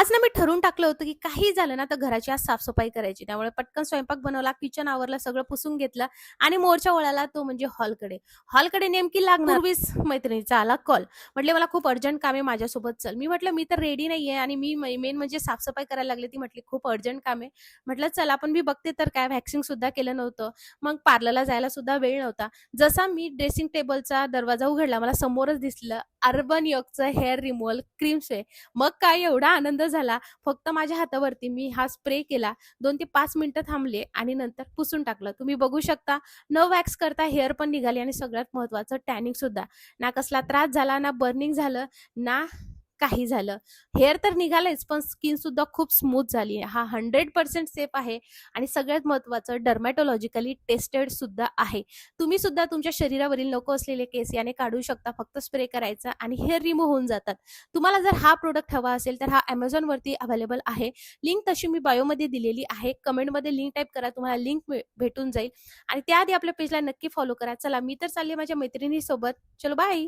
आज ना मी ठरवून टाकलं होतं की काही झालं ना तर घराची आज साफसफाई करायची. त्यामुळे पटकन स्वयंपाक बनवला किचन आवरलं सगळं पुसून घेतलं आणि मोरच्या वळाला तो म्हणजे हॉलकडे. हॉलकडे नेमकी लागणार वीस मैत्रिणीचा आला कॉल म्हटले मला खूप अर्जंट काम आहे माझ्यासोबत चल. मी म्हटलं मी तर रेडी नाहीये. आणि मी मेन म्हणजे साफसफाई करायला लागली ती म्हटली खूप अर्जंट काम आहे. म्हटलं चल आपण मी बघते. तर काय व्हॅक्सिंग सुद्धा केलं नव्हतं. मग पार्लरला जायला सुद्धा वेळ नव्हता. जसा मी ड्रेसिंग टेबलचा दरवाजा उघडला मला समोरच दिसलं अर्बन यॉकचं हेअर रिमूव्हल क्रीम्स आहे. मग काय एवढा आनंद झाला फक्त माझ्या हातावरती मी हा स्प्रे केला दोन ते पाच मिनिटं थांबले आणि नंतर पुसून टाकलं. तुम्ही बघू शकता न वॅक्स करता हेअर पण निघाली आणि सगळ्यात महत्वाचं टॅनिंग सुद्धा. ना कसला त्रास झाला ना बर्निंग झालं ना काही झालं. हेअर तर निघालेच पण स्किन सुद्धा खूप स्मूथ झाली आहे. हा हंड्रेड पर्सेंट सेफ आहे आणि सगळ्यात महत्वाचं डर्मॅटोलॉजिकली टेस्टेड सुद्धा आहे. तुम्ही सुद्धा तुमच्या शरीरावरील नको असलेले केस याने काढू शकता फक्त स्प्रे करायचा आणि हेअर रिमूव्ह होऊन जातात. तुम्हाला जर हा प्रोडक्ट हवा असेल तर हा Amazon वरती अवेलेबल आहे. लिंक तशी मी बायोमध्ये दिलेली आहे. कमेंटमध्ये लिंक टाईप करा तुम्हाला लिंक भेटून जाईल. आणि त्याआधी आपल्या पेजला नक्की फॉलो करा. चला मी तर चालले माझ्या मैत्रिणीसोबत. चलो बाय!